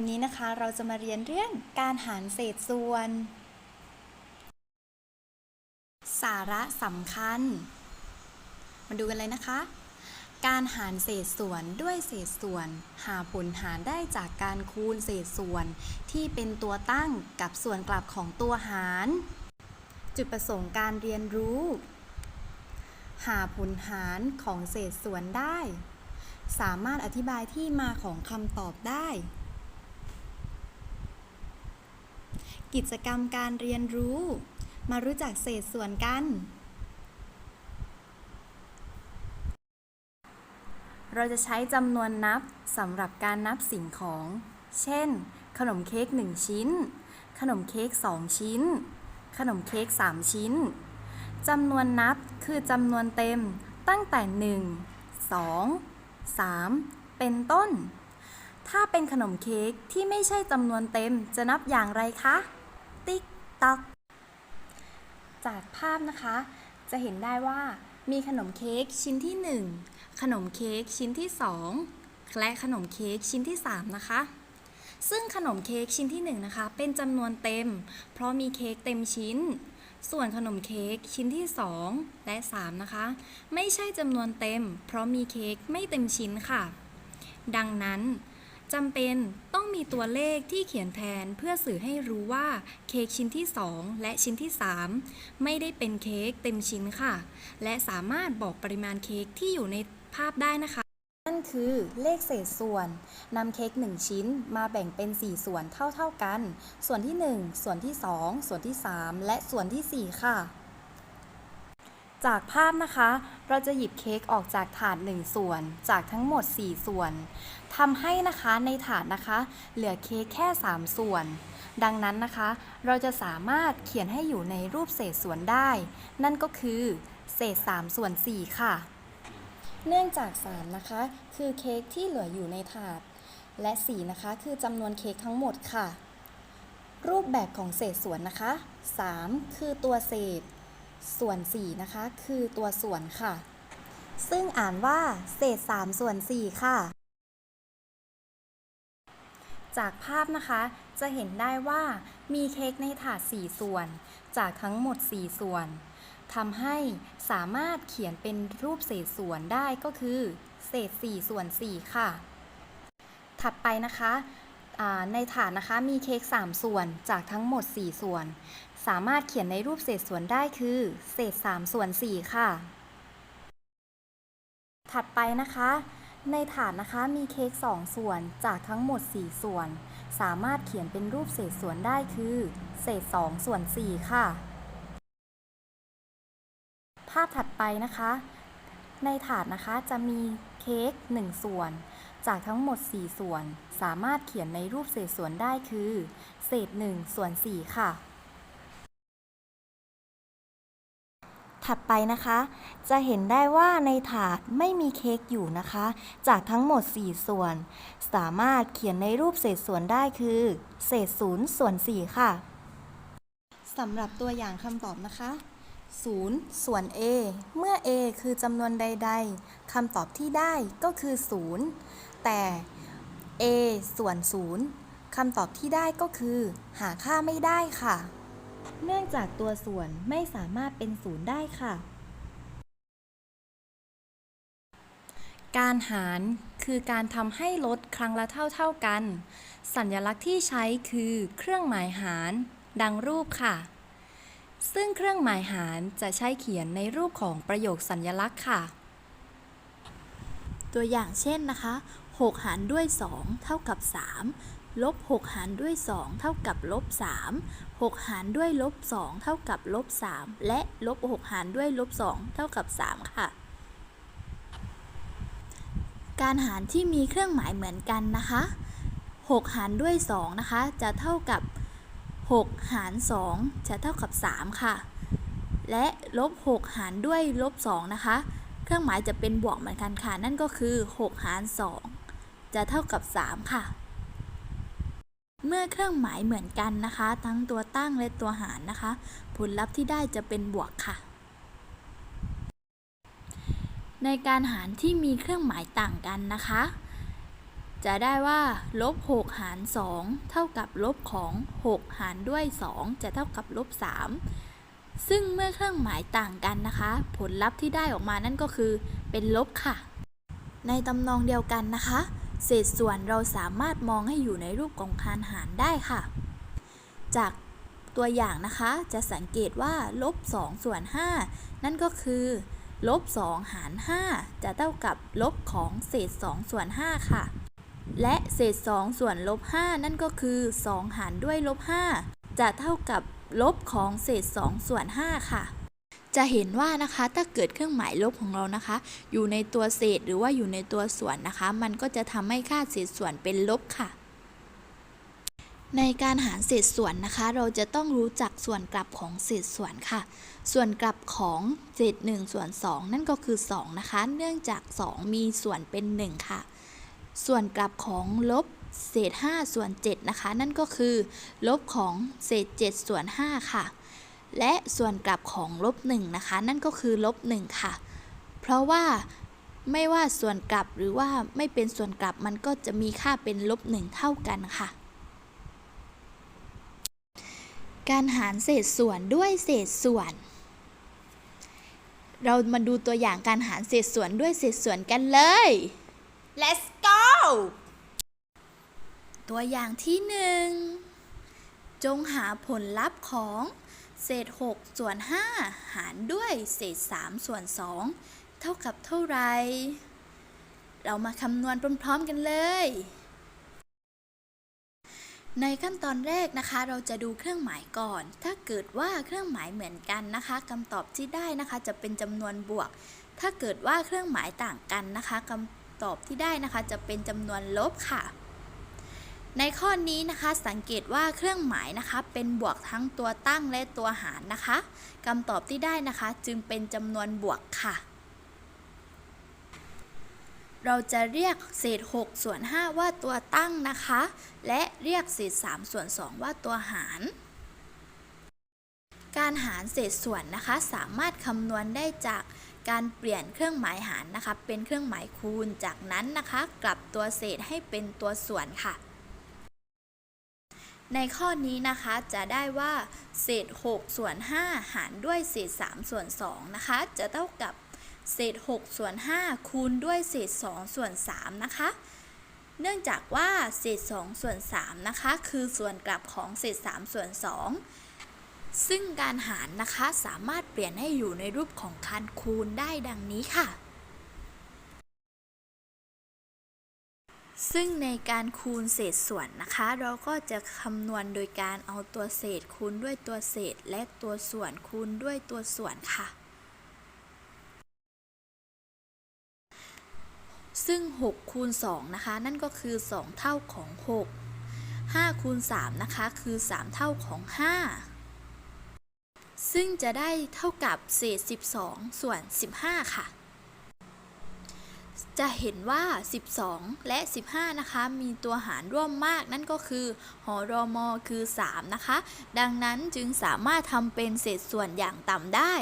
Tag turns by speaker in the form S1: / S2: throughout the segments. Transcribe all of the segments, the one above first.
S1: วันนี้นะคะเราจะมาเรียนเรื่องการหารเศษส่วน สาระสำคัญ มาดูกันเลยนะคะ การหารเศษส่วนด้วยเศษส่วน หาผลหารได้จากการคูณเศษส่วน ที่เป็นตัวตั้งกับส่วนกลับของตัวหาร จุดประสงค์การเรียนรู้ หาผลหารของเศษส่วนได้ สามารถอธิบายที่มาของคำตอบได้ กิจกรรมการเรียนรู้ มารู้จักเศษส่วนกัน เราจะใช้จำนวนนับสำหรับการนับสิ่งของ เช่น ขนมเค้ก1ชิ้น ขนมเค้ก2ชิ้น ขนมเค้ก3ชิ้นจำนวนนับคือจำนวนเต็มตั้งแต่ 1 2 3 เป็นต้น ถ้าเป็นขนมเค้กที่ไม่ใช่จำนวนเต็มจะนับอย่างไรคะ ต๊อกจากภาพนะคะ จะเห็นได้ว่ามีขนมเค้กชิ้นที่ 1 ขนมเค้กชิ้นที่ 2 และขนมเค้กชิ้นที่ 3 นะคะ ซึ่งขนมเค้กชิ้นที่ 1 นะคะ เป็นจำนวนเต็ม เพราะมีเค้กเต็มชิ้น ส่วนขนมเค้กชิ้นที่ 2 และ 3 นะคะ ไม่ใช่จำนวนเต็ม เพราะมีเค้กไม่เต็มชิ้นค่ะ ดังนั้น จำเป็นต้องมีตัวเลขที่เขียนแทนเพื่อสื่อให้รู้ว่าเค้กชิ้นที่ 2 และชิ้นที่ 3 ไม่ได้เป็นเค้กเต็มชิ้นค่ะ และสามารถบอกปริมาณเค้กที่อยู่ในภาพได้นะคะนั่นคือเลขเศษส่วนนำเค้ก1 ชิ้นมาแบ่งเป็น 4 ส่วนเท่าๆกัน ส่วนที่ 1 ส่วนที่ 2 ส่วนที่ 3 และส่วนทีสี่4 ค่ะจากภาพนะคะ เราจะหยิบเค้กออกจากถาด1ส่วน จากทั้งหมด 4 ส่วน ทำให้นะคะในถาดนะคะ เหลือเค้กแค่ 3 ส่วน ดังนั้นนะคะ เราจะสามารถเขียนให้อยู่ในรูปเศษส่วนได้ นั่นก็คือเศษ 3 ส่วน 4 ค่ะ เนื่องจาก 3 นะคะ คือเค้กที่เหลืออยู่ในถาด และ 4 นะคะ คือจำนวนเค้กทั้งหมดค่ะ รูปแบบของเศษส่วนนะคะ 3 คือตัวเศษ ส่วน 4 นะคะ คือตัวส่วนค่ะ ซึ่งอ่านว่าเศษ 3 ส่วน 4 ค่ะ จากภาพนะคะ จะเห็นได้ว่ามีเค้กในถาด 4 ส่วน จากทั้งหมด 4 ส่วนทำให้สามารถเขียนเป็นรูปเศษส่วนได้ก็คือ เศษ 4 ส่วน 4 ค่ะ ถัดไปนะคะในถาดนะคะมีเค้ก3 ส่วนจากทั้งหมด 4 ส่วน สามารถเขียนในรูปเศษส่วนได้คือ เศษ 3 ส่วน 4 ค่ะ ถัดไปนะคะ ในถาดนะคะมีเค้ก2ส่วนจากทั้งหมด 4 ส่วน สามารถเขียนเป็นรูปเศษส่วนได้คือ เศษ 2 ส่วน 4 ค่ะ ภาพถัดไปนะคะ ในถาดนะคะจะมีเค้ก1ส่วน จากทั้งหมด 4 ส่วน สามารถเขียนในรูปเศษส่วนได้คือ เศษ 1 ส่วน 4 ค่ะ ถัดไปนะคะ จะเห็นได้ว่าในถาดไม่มีเค้กอยู่นะคะ จากทั้งหมด 4 ส่วน สามารถเขียนในรูปเศษส่วนได้คือ เศษ0ส่วน4ค่ะสำหรับตัวอย่างคำตอบนะคะ0ส่วน a เมื่อ a คือจำนวนใด ๆคำตอบที่ได้ก็คือ 0 แต่ a ส่วน 0คำตอบที่ได้ก็คือ หาค่าไม่ได้ค่ะ เนื่องจากตัวส่วนไม่สามารถเป็นศูนย์ได้ค่ะ การหารคือการทำให้ลดครั้งละเท่าเท่าๆกัน สัญลักษณ์ที่ใช้คือเครื่องหมายหาร ดังรูปค่ะ ซึ่งเครื่องหมายหารจะใช้เขียนในรูปของประโยคสัญลักษณ์ค่ะ
S2: ตัวอย่างเช่นนะคะ 6 หารด้วย 2 เท่ากับ 3 ลบ 6 หารด้วย 2 เท่ากับลบ 3 6 หารด้วยลบ 2 เท่ากับลบ 3 และลบ 6 หารด้วยลบ 2 เท่ากับ 3 ค่ะ การหารที่มีเครื่องหมายเหมือนกันนะคะ 6 หารด้วย 2 นะคะ จะเท่ากับ 6 หาร 2 จะเท่ากับ 3 ค่ะ และลบ 6 หารด้วยลบ 2 นะคะ เครื่องหมายจะเป็นบวกเหมือนกันค่ะ นั่นก็คือ 6 หาร 2 จะเท่ากับ 3 ค่ะ เมื่อเครื่องหมายเหมือนกันนะคะ ทั้งตัวตั้งและตัวหารนะคะ ผลลัพธ์ที่ได้จะเป็นบวกค่ะ ในการหารที่มีเครื่องหมายต่างกันนะคะ จะได้ว่าลบ6หาร 2 เท่ากับลบของ 6 หารด้วย 2 จะเท่ากับลบ 3 ซึ่งเมื่อเครื่องหมายต่างกันนะคะ ผลลัพธ์ที่ได้ออกมานั่นก็คือเป็นลบค่ะ ในตำนองเดียวกันนะคะ เศษส่วนเราสามารถมองให้อยู่ในรูปของคานหารได้ค่ะ จากตัวอย่างนะคะจะสังเกตว่าลบ2ส่วน 5 นั่นก็คือลบ2หาร 5 จะเท่ากับลบของเศษ2ส่วน 5 ค่ะ และเศษ2ส่วนลบ 5 นั่นก็คือ 2 หารด้วยลบ 5 จะเท่ากับลบของเศษ2ส่วน 5 ค่ะ จะเห็นว่านะคะถ้าเกิดเครื่องหมายลบของเรานะคะ อยู่ในตัวเศษหรือว่าอยู่ในตัวส่วนนะคะ มันก็จะทำให้ค่าเศษส่วนเป็นลบค่ะในการหารเศษส่วนนะคะ เราจะต้องรู้จักส่วนกลับของเศษส่วนค่ะ ส่วนกลับของเศษ1ส่วน2 นั่นก็คือ 2 นะคะ เนื่องจาก 2 มีส่วนเป็น 1 ค่ะ ส่วนกลับของลบเศษ5ส่วน7นะคะ นั่นก็คือ ลบของเศษ7ส่วน5ค่ะ และส่วนกลับของลบ1นะคะ นั่นก็คือลบ1ค่ะ เพราะว่าไม่ว่าส่วนกลับหรือว่าไม่เป็นส่วนกลับมันก็จะมีค่าเป็นลบ1เท่ากันค่ะ การหารเศษส่วนด้วยเศษส่วน เรามาดูตัวอย่างการหารเศษส่วนด้วยเศษส่วนกันเลย
S1: let's go
S2: ตัวอย่างที่หนึ่งจงหาผลลัพธ์ของ เศษ 6 ส่วน 5 หารด้วยเศษ 3 ส่วน 2 เท่ากับเท่าไหรเรามาคำนวณพร้อมๆกันเลย ในขั้นตอนแรกนะคะ เราจะดูเครื่องหมายก่อน ถ้าเกิดว่าเครื่องหมายเหมือนกันนะคะคำตอบที่ได้นะคะ จะเป็นจำนวนบวก ถ้าเกิดว่าเครื่องหมายต่างกันนะคะคำตอบที่ได้นะคะ จะเป็นจำนวนลบค่ะ ในข้อนี้นะคะสังเกตว่าเครื่องหมายนะคะเป็นบวกทั้งตัวตั้งและตัวหารนะคะคำตอบที่ได้นะคะจึงเป็นจำนวนบวกค่ะ เราจะเรียกเศษ6ส่วน5ว่าตัวตั้งนะคะ และเรียกเศษ3ส่วน2ว่าตัวหาร การหารเศษส่วนนะคะ สามารถคำนวณได้จากการเปลี่ยนเครื่องหมายหารนะคะ เป็นเครื่องหมายคูณ จากนั้นนะคะ กลับตัวเศษให้เป็นตัวส่วนค่ะ ในข้อนี้นะคะจะได้ว่า เศษ 6 ส่วน 5 หารด้วยเศษ 3 ส่วน 2 นะคะ จะเท่ากับเศษ 6 ส่วน 5 คูณด้วยเศษ 2 ส่วน 3 นะคะ เนื่องจากว่าเศษ 2 ส่วน 3 นะคะ คือส่วนกลับของเศษ 3 ส่วน 2 ซึ่งการหารนะคะสามารถเปลี่ยนให้อยู่ในรูปของคันคูณได้ดังนี้ค่ะ ซึ่งในการคูณเศษส่วนนะคะ เราก็จะคำนวณโดยการเอาตัวเศษคูณด้วยตัวเศษ และตัวส่วนคูณด้วยตัวส่วนค่ะ ซึ่ง 6 คูณ 2 นะคะ นั่นก็คือ 2 เท่าของ 6 5 คูณ 3 นะคะ คือ 3 เท่าของ 5 ซึ่งจะได้เท่ากับเศษ 12 ส่วน 15 ค่ะ จะเห็นว่า 12 และ 15 นะคะ มีตัวหารร่วมมากนั่นก็คือหอรอมอคือ 3 นะคะ ดังนั้นจึงสามารถทำเป็นเศษส่วนอย่างต่ำได้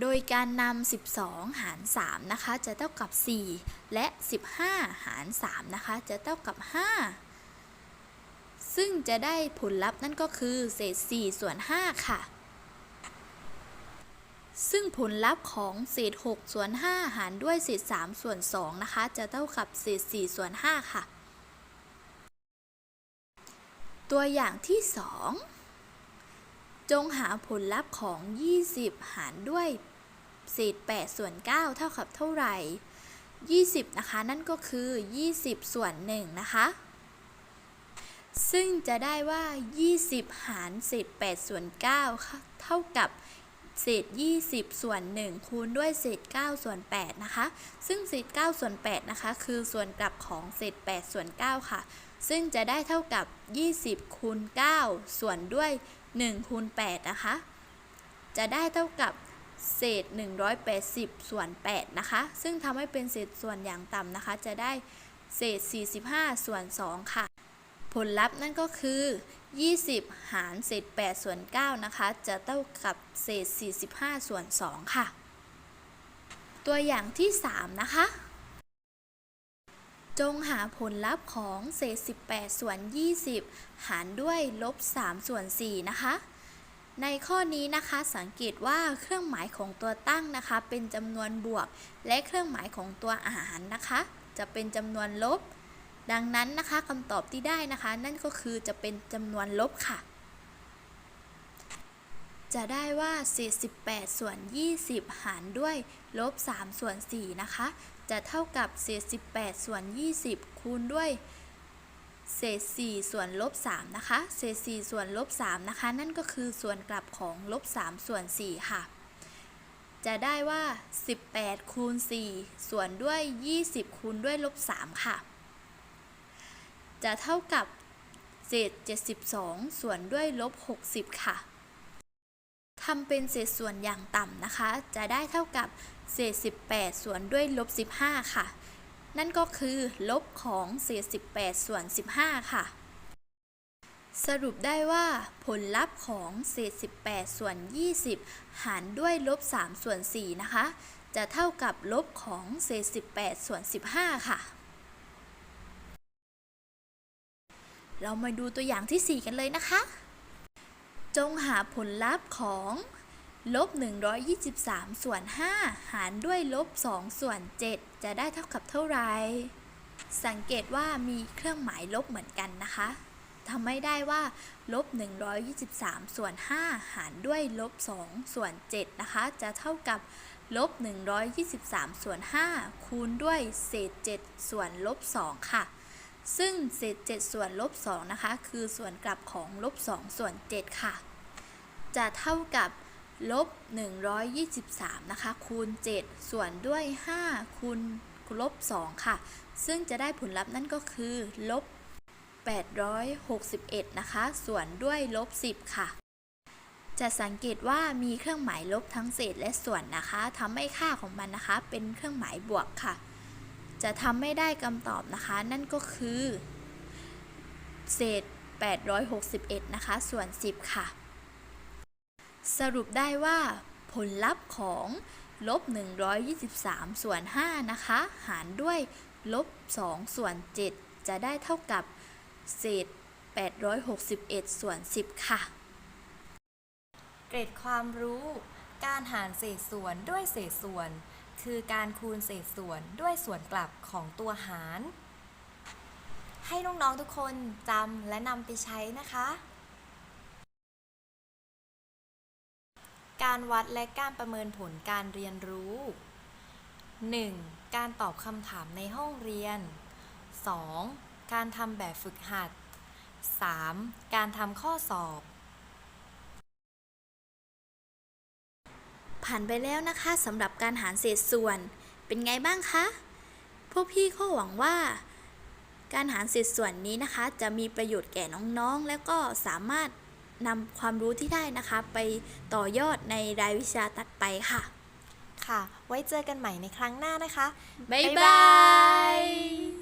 S2: โดยการนำ 12 หาร 3 นะคะ จะเท่ากับ 4 และ 15 หาร 3 นะคะ จะเท่ากับ 5 ซึ่งจะได้ผลลัพธ์นั่นก็คือเศษ 4 ส่วน 5 ค่ะ ซึ่งผลลัพธ์ของเศษ6ส่วน5หารด้วยเศษ3ส่วน2นะคะ จะเท่ากับเศษ4ส่วน5ค่ะ ตัวอย่างที่ 2 จงหาผลลัพธ์ของ 20 หารด้วยเศษ8ส่วน9เท่ากับเท่าไหร่ 20 นะคะ นั่นก็คือ 20 ส่วน1นะคะ ซึ่งจะได้ว่า 20 หารเศษ8ส่วน9เท่ากับ เศษ 20 ส่วน 1 คูณด้วยเศษ 9 ส่วน 8 นะคะ ซึ่งเศษ 9 ส่วน 8 นะคะ คือส่วนกลับของเศษ 8 ส่วน 9 ค่ะ ซึ่งจะได้เท่ากับ 20 คูณ 9 ส่วนด้วย 1 คูณ 8 นะคะ จะได้เท่ากับเศษ 180 ส่วน 8 นะคะ ซึ่งทำให้เป็นเศษส่วนอย่างต่ำนะคะ จะได้เศษ 45 ส่วน 2 ค่ะ ผลลัพธ์นั่นก็คือ 20 หารเศษ8ส่วน9นะคะ จะเท่ากับเศษ 45 ส่วน 2 ค่ะ ตัวอย่างที่ 3 นะคะ จงหาผลลัพธ์ของเศษ 18 ส่วน 20 หารด้วยลบ 3 ส่วน 4 นะคะ ในข้อนี้นะคะสังเกตว่าเครื่องหมายของตัวตั้งนะคะ เป็นจำนวนบวก และเครื่องหมายของตัวอาหารนะคะ จะเป็นจำนวนลบ ดังนั้นนะคะคำตอบที่ได้นะคะ นั่นก็คือจะเป็นจำนวนลบค่ะ จะได้ว่าเศษ18ส่วน 20 หารด้วยลบ 3 ส่วน 4 นะคะ จะเท่ากับเศษ18ส่วน 20 คูณด้วยเศษ 4 ส่วนลบ 3 นะคะ เศษ 4 ส่วนลบ 3 นะคะ นั่นก็คือส่วนกลับของลบ 3 ส่วน 4 ค่ะ จะได้ว่า 18 คูณ 4 ส่วนด้วย 20 คูณด้วยลบ 3 ค่ะ จะเท่ากับเศษ 72 ส่วนด้วยลบ 60 ค่ะทำเป็นเศษส่วนอย่างต่ำนะคะ จะได้เท่ากับเศษ 18 ส่วนด้วยลบ 15 ค่ะ นั่นก็คือลบของเศษ 18 ส่วน 15 ค่ะ สรุปได้ว่าผลลัพธ์ของเศษ 18 ส่วน 20 หารด้วยลบ 3 ส่วน 4 นะคะ จะเท่ากับลบของเศษ 18 ส่วน 15 ค่ะ เรามาดูตัวอย่างที่ 4 กันเลยนะคะ จงหาผลลัพธ์ของลบ 123 ส่วน 5 หารด้วยลบ 2 ส่วน 7 จะได้เท่ากับเท่าไหร่ สังเกตว่ามีเครื่องหมายลบเหมือนกันนะคะทำให้ได้ว่าลบ 123 ส่วน 5 หารด้วยลบ 2 ส่วน 7 นะคะ จะเท่ากับลบ 123 ส่วน 5 คูณด้วยเศษ 7 ส่วนลบ 2 ค่ะ ซึ่งเศษ 7 ส่วนลบ2นะคะ คือส่วนกลับของลบ2ส่วน 7 ค่ะ จะเท่ากับลบ 123 นะคะ คูณ 7 ส่วนด้วย 5 คูณลบ 2 ค่ะ ซึ่งจะได้ผลลัพธ์นั่นก็คือลบ 861 นะคะ ส่วนด้วยลบ 10 ค่ะ จะสังเกตว่ามีเครื่องหมายลบทั้งเศษและส่วนนะคะทำให้ค่าของมันนะคะ เป็นเครื่องหมายบวกค่ะ จะทำไม่ได้คำตอบนะคะ นั่นก็คือ เศษ 861 นะคะ ส่วน 10 ค่ะ สรุปได้ว่า ผลลัพธ์ของลบ 123 ส่วน 5 นะคะ หารด้วยลบ 2 ส่วน 7 จะได้เท่ากับเศษ 861 ส่วน 10 ค่ะ
S1: เกร็ดความรู้ การหารเศษส่วนด้วยเศษส่วน คือการคูณเศษส่วนด้วยส่วนกลับของตัวหาร ให้น้องๆทุกคนจำและนำไปใช้นะคะ การวัดและการประเมินผลการเรียนรู้ 1. การตอบคำถามในห้องเรียน 2. การทำแบบฝึกหัด 3. การทำข้อสอบ
S2: ผ่านไปแล้วนะคะสำหรับการหารเศษส่วน เป็นไงบ้างคะ พวกพี่ก็หวังว่า การหารเศษส่วนนี้นะคะ จะมีประโยชน์แก่น้องๆ แล้วก็สามารถนำความรู้ที่ได้นะคะ ไปต่อยอดในรายวิชาตัดไปค่ะ
S1: ค่ะ ไว้เจอกันใหม่ในครั้งหน้านะคะ
S2: บ๊ายบาย